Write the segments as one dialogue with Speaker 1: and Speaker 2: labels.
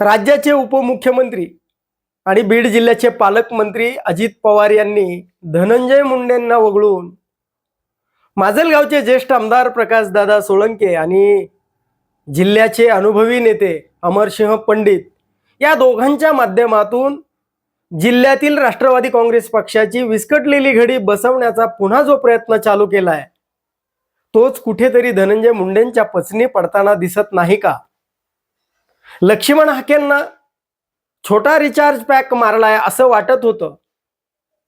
Speaker 1: राज्याचे उपमुख्यमंत्री आणि बीड जिल्ह्याचे पालकमंत्री अजित पवार यांनी धनंजय मुंडेंना वगळून माजलगावचे ज्येष्ठ आमदार प्रकाशदादा सोळंके आणि जिल्ह्याचे अनुभवी नेते अमरसिंह पंडित या दोघांच्या माध्यमातून जिल्ह्यातील राष्ट्रवादी काँग्रेस पक्षाची विस्कटलेली घडी बसवण्याचा पुन्हा जो प्रयत्न चालू केला आहे तोच कुठेतरी धनंजय मुंडेंच्या पचनी पडताना दिसत नाही का? लक्ष्मण हाकेंना छोटा रिचार्ज पॅक मारलाय असं वाटत होतं.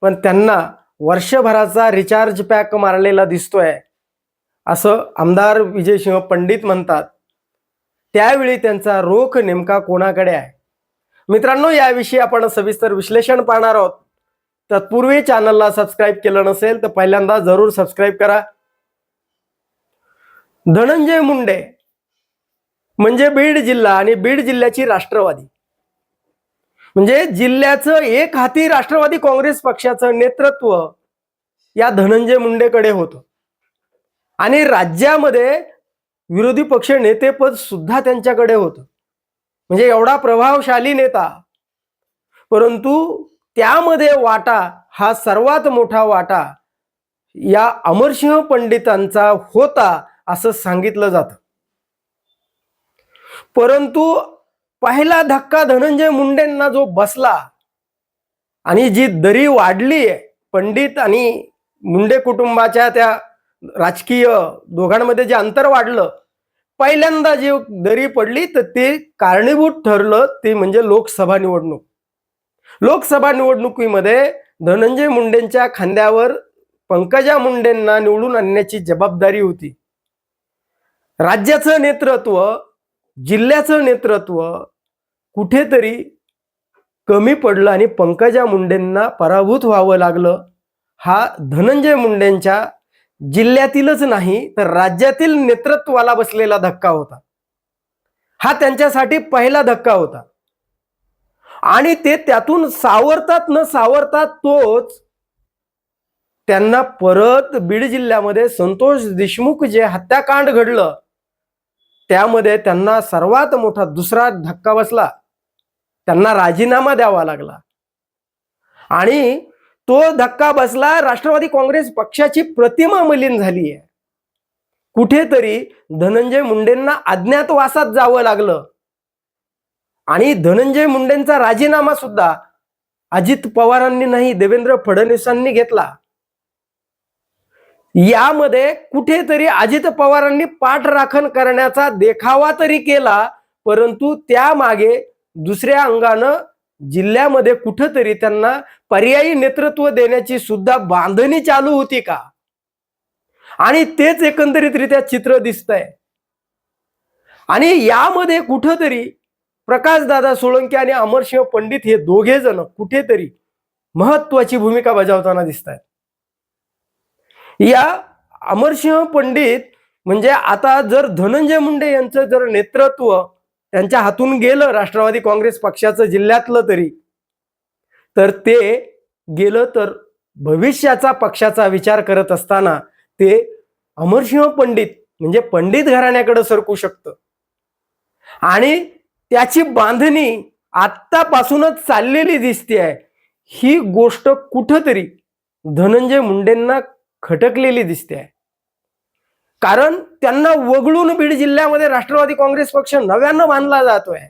Speaker 1: पण त्यांना वर्षभराचा रिचार्ज पॅक मारलेला दिसतोय. असं आमदार विजयसिंह पंडित म्हणतात. त्यावेळी त्यांचा रोख नेमका कोणाकडे आहे? मित्रांनो याविषयी आपण सविस्तर विश्लेषण पाहणार आहोत. तत्पूर्वी चॅनलला सबस्क्राईब केलं नसेल तर पहिल्यांदा जरूर सबस्क्राईब करा. धनंजय मुंडे म्हणजे बीड जिल्हा आणि बीड जिल्ह्याची राष्ट्रवादी. म्हणजे जिल्ह्याचं एक हाती राष्ट्रवादी काँग्रेस पक्षाचं नेतृत्व या धनंजय मुंडेकडे होतं. आणि राज्यामध्ये विरोधी पक्ष नेतेपद सुद्धा त्यांच्याकडे होतं. म्हणजे एवढा प्रभावशाली नेता. परंतु त्यामध्ये वाटा हा सर्वात मोठा वाटा या अमरसिंह पंडितांचा होता असं सांगितलं जातं. परंतु पहिला धक्का धनंजय मुंडेंना जो बसला आणि जी दरी वाढली आहे पंडित आणि मुंडे कुटुंबाच्या त्या राजकीय दोघांमध्ये जे अंतर वाढलं पहिल्यांदा जी दरी पडली तर ते कारणीभूत ठरलं ते म्हणजे लोकसभा निवडणूक. लोकसभा निवडणुकीमध्ये धनंजय मुंडेंच्या खांद्यावर पंकजा मुंडेंना निवडून आणण्याची जबाबदारी होती. राज्याचं नेतृत्व जिल्ह्याचं नेतृत्व कुठेतरी कमी पडलं आणि पंकजा मुंडेंना पराभूत व्हावं लागलं. हा धनंजय मुंडेंच्या जिल्ह्यातीलच नाही तर राज्यातील नेतृत्वाला बसलेला धक्का होता. हा त्यांच्यासाठी पहिला धक्का होता. आणि ते त्यातून सावरतात न सावरतात तोच त्यांना परत बीड जिल्ह्यामध्ये संतोष देशमुख जे हत्याकांड घडलं त्यामध्ये त्यांना सर्वात मोठा दुसरा धक्का बसला. त्यांना राजीनामा द्यावा लागला. आणि तो धक्का बसला राष्ट्रवादी काँग्रेस पक्षाची प्रतिमा मलिन झाली आहे कुठेतरी धनंजय मुंडेंना अज्ञातवासात जावं लागलं. आणि धनंजय मुंडेंचा राजीनामा सुद्धा अजित पवारांनी नाही देवेंद्र फडणवीसांनी घेतला. यामध्ये कुठेतरी अजित पवारांनी पाठराखण करण्याचा देखावा तरी केला परंतु त्यामागे दुसऱ्या अंगानं जिल्ह्यामध्ये कुठंतरी त्यांना पर्यायी नेतृत्व देण्याची सुद्धा बांधणी चालू होती का? आणि तेच एकंदरीतरित्या चित्र दिसतंय. आणि यामध्ये कुठंतरी प्रकाशदादा सोळंकी आणि अमरसिंह पंडित हे दोघे जण कुठेतरी महत्वाची भूमिका बजावताना दिसत आहेत या अमरसिंह पंडित म्हणजे आता जर धनंजय मुंडे यांचं जर नेतृत्व त्यांच्या हातून गेलं राष्ट्रवादी काँग्रेस पक्षाचं जिल्ह्यातलं तरी तर ते गेलं तर भविष्याचा पक्षाचा विचार करत असताना ते अमरसिंह पंडित म्हणजे पंडित घराण्याकडे सरकू शकतं. आणि त्याची बांधणी आत्तापासूनच चाललेली दिसते आहे ही गोष्ट कुठंतरी धनंजय मुंडेंना खटकलेली दिसते आहे. कारण त्यांना वगळून बीड जिल्ह्यामध्ये राष्ट्रवादी काँग्रेस पक्ष नव्यानं बांधला जातोय.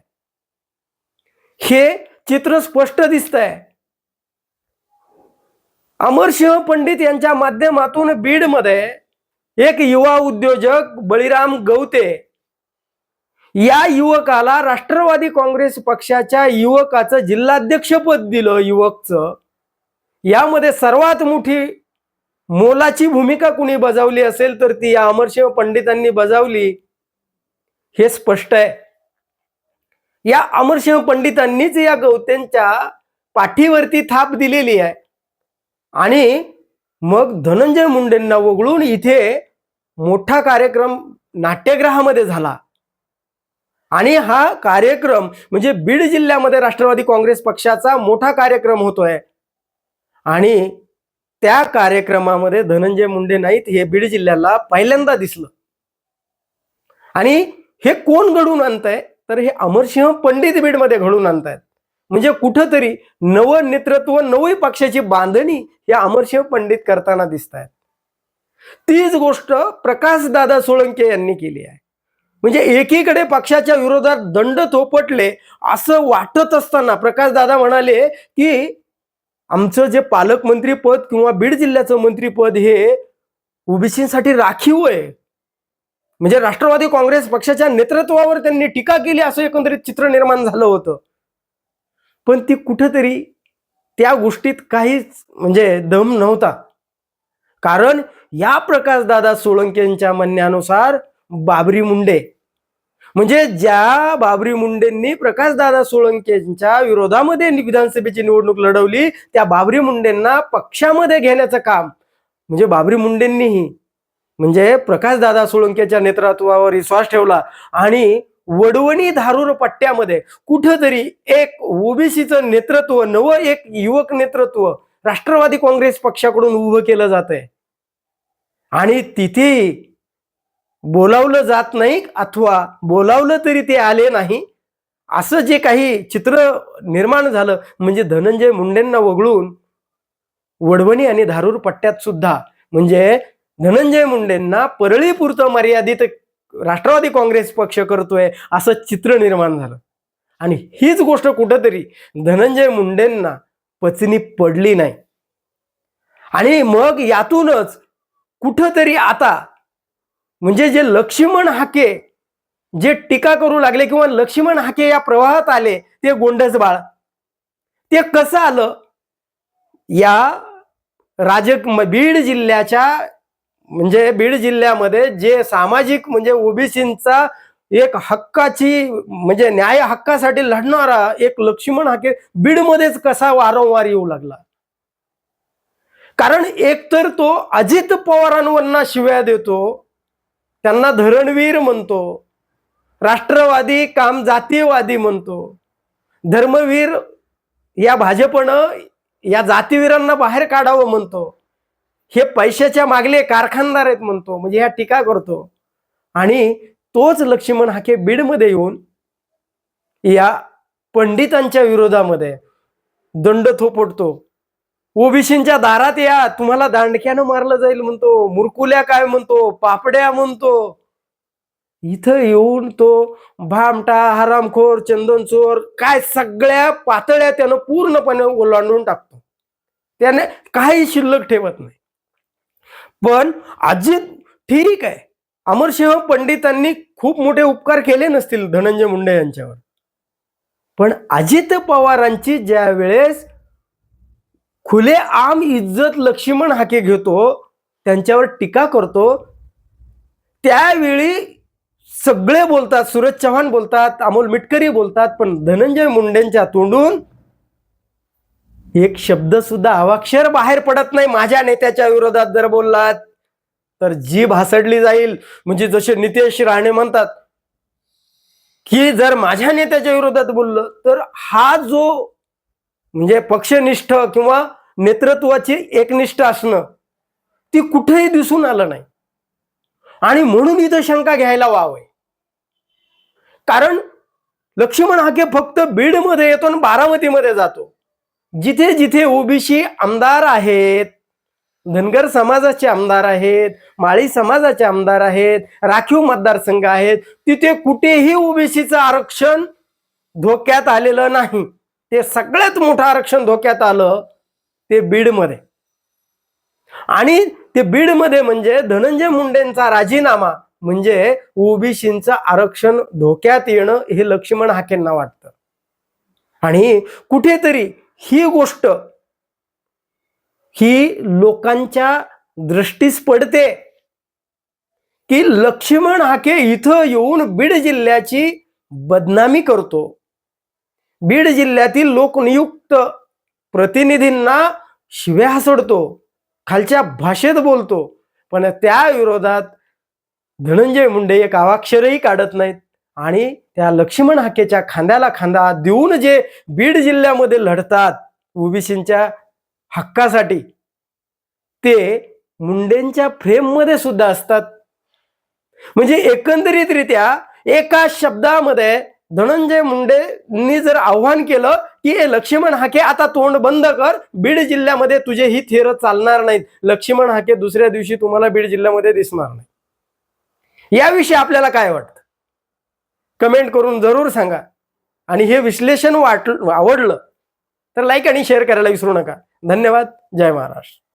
Speaker 1: हे चित्र स्पष्ट दिसत आहे अमरसिंह पंडित यांच्या माध्यमातून बीडमध्ये एक युवा उद्योजक बळीराम गवते या युवकाला राष्ट्रवादी काँग्रेस पक्षाच्या युवकाचं जिल्हाध्यक्षपद दिलं युवकचं. यामध्ये सर्वात मोठी मोलाची भूमिका कुणी बजावली असेल तर ती या अमरसिंह पंडितांनी बजावली हे स्पष्ट आहे. या अमरसिंह पंडितांनीच या गवत्यांच्या पाठीवरती थाप दिलेली आहे. आणि मग धनंजय मुंडेंना वगळून इथे मोठा कार्यक्रम नाट्यगृहामध्ये झाला. आणि हा कार्यक्रम म्हणजे बीड जिल्ह्यामध्ये राष्ट्रवादी काँग्रेस पक्षाचा मोठा कार्यक्रम होतोय. आणि त्या कार्यक्रमामध्ये धनंजय मुंडे नाहीत हे बीड जिल्ह्याला पहिल्यांदा दिसलं. आणि हे कोण घडून आणतंय? तर हे अमरसिंह पंडित बीडमध्ये घडून आणतायत. म्हणजे कुठंतरी नव नेतृत्व नवी पक्षाची बांधणी या अमरसिंह पंडित करताना दिसत आहेत तीच गोष्ट प्रकाशदादा सोळंके यांनी केली आहे. म्हणजे एकीकडे पक्षाच्या विरोधात दंड थोपटले असं वाटत असताना प्रकाशदादा म्हणाले की आमचं जे पालकमंत्री पद किंवा बीड जिल्ह्याचं मंत्रीपद हे ओबीसीसाठी राखीव आहे. म्हणजे राष्ट्रवादी काँग्रेस पक्षाच्या नेतृत्वावर त्यांनी टीका केली असं एकंदरीत चित्र निर्माण झालं होतं. पण ती कुठंतरी त्या गोष्टीत काहीच म्हणजे दम नव्हता. कारण या प्रकाशदादा सोळंकेंच्या म्हणण्यानुसार बाबरी मुंडे म्हणजे ज्या बाबरी मुंडेंनी प्रकाशदादा सोळंकेंच्या विरोधामध्ये विधानसभेची निवडणूक लढवली त्या बाबरी मुंडेंना पक्षामध्ये घेण्याचं काम म्हणजे बाबरी मुंडेंनीही म्हणजे प्रकाशदादा सोळंकेच्या नेतृत्वावर विश्वास ठेवला आणि वडवणी धारूर पट्ट्यामध्ये कुठंतरी एक ओबीसीचं नेतृत्व नवं एक युवक नेतृत्व राष्ट्रवादी काँग्रेस पक्षाकडून उभं केलं जात आहे आणि तिथे बोलावलं जात नाही अथवा बोलावलं तरी ते आले नाही. असं जे काही चित्र निर्माण झालं म्हणजे धनंजय मुंडेंना वगळून वडवणी आणि धारूर पट्ट्यात सुद्धा म्हणजे धनंजय मुंडेंना परळीपुरतं मर्यादित राष्ट्रवादी काँग्रेस पक्ष करतोय असं चित्र निर्माण झालं. आणि हीच गोष्ट कुठंतरी धनंजय मुंडेंना पचनी पडली नाही. आणि मग यातूनच कुठंतरी आता म्हणजे जे लक्ष्मण हाके जे टीका करू लागले किंवा लक्ष्मण हाके या प्रवाहात आले ते गोंडस बाळ. ते कसं आलं? या राजक बीड जिल्ह्याच्या म्हणजे बीड जिल्ह्यामध्ये जे सामाजिक म्हणजे ओबीसींचा एक हक्काची म्हणजे न्याय हक्कासाठी लढणारा एक लक्ष्मण हाके बीडमध्येच कसा वारंवार येऊ लागला? कारण एकतर तो अजित पवारांवरना शिव्या देतो त्यांना धरणवीर म्हणतो. राष्ट्रवादी काम जातीयवादी म्हणतो. धर्मवीर या भाजपनं या जातीवीरांना बाहेर काढावं म्हणतो. हे पैशाच्या मागले कारखानदार आहेत म्हणतो. म्हणजे ह्या टीका करतो. आणि तोच लक्ष्मण हाके बीडमध्ये येऊन या पंडितांच्या विरोधामध्ये दंड थोपटतो. ओबीसींच्या दारात या. तुम्हाला दांडक्यानं मारलं जाईल म्हणतो. मुरकुल्या काय म्हणतो? पापड्या म्हणतो. इथं येऊन तो भामटा हरामखोर चंदन चोर काय सगळ्या पातळ्या त्यानं पूर्णपणे ओलांडून टाकतो. त्याने काही शिल्लक ठेवत नाही. पण अजित ठीक आहे. अमरसिंह पंडितांनी खूप मोठे उपकार केले नसतील धनंजय मुंडे यांच्यावर. पण अजित पवारांची ज्या वेळेस खुले आम इज्जत लक्ष्मण हाके घेतो त्यांच्यावर टीका करतो. त्यावेळी सगळे बोलतात सूरज चव्हाण बोलतात अमोल मिटकरी बोलतात पण धनंजय मुंडेंच्या तोंडून एक शब्द सुद्धा अवाक्षर बाहेर पडत नाही. माझ्या नेत्याच्या विरोधात जर बोललात तर जीभ हासडली जाईल. म्हणजे जसे नितेश राणे म्हणतात की जर माझ्या नेत्याच्या विरोधात बोललं तर हा जो म्हणजे पक्षनिष्ठ किंवा नेतृत्वाची एकनिष्ठ असणं ती कुठेही दिसून आलं नाही. आणि म्हणून इथं शंका घ्यायला वाव आहे कारण लक्ष्मण हाके फक्त बीडमध्ये येतो आणि बारामतीमध्ये जातो. जिथे जिथे ओबीसी आमदार आहेत धनगर समाजाचे आमदार आहेत माळी समाजाचे आमदार आहेत राखीव मतदारसंघ आहेत तिथे कुठेही ओबीसीचं आरक्षण धोक्यात आलेलं नाही. ते सगळ्यात मोठं आरक्षण धोक्यात आलं ते बीडमध्ये आणि ते बीडमध्ये म्हणजे धनंजय मुंडेंचा राजीनामा म्हणजे ओबीसींचं आरक्षण धोक्यात येणं हे लक्ष्मण हाकेंना वाटतं. आणि कुठेतरी ही गोष्ट ही लोकांच्या दृष्टीस पडते की लक्ष्मण हाके इथं येऊन बीड जिल्ह्याची बदनामी करतो. बीड जिल्ह्यातील लोकनियुक्त प्रतिनिधींना शिव्या सोडतो खालच्या भाषेत बोलतो पण त्या विरोधात धनंजय मुंडे एक अवाक्षरही काढत नाहीत. आणि त्या लक्ष्मण हाकेच्या खांद्याला खांदा देऊन जे बीड जिल्ह्यामध्ये लढतात ओबीसींच्या हक्कासाठी ते मुंडेंच्या फ्रेममध्ये सुद्धा असतात. म्हणजे एकंदरीतरित्या एका शब्दामध्ये धनंजय मुंडेंनी जर आव्हान केलं की ए लक्ष्मण हाके आता तोंड बंद कर बीड जिल्ह्यामध्ये तुझे ही थेर चालणार नाहीत. लक्ष्मण हाके दुसऱ्या दिवशी तुम्हाला बीड जिल्ह्यामध्ये दिसणार नाही. याविषयी आपल्याला काय वाटतं? कमेंट करून जरूर सांगा. आणि हे विश्लेषण वाट आवडलं तर लाईक आणि शेअर करायला विसरू नका. धन्यवाद. जय महाराष्ट्र.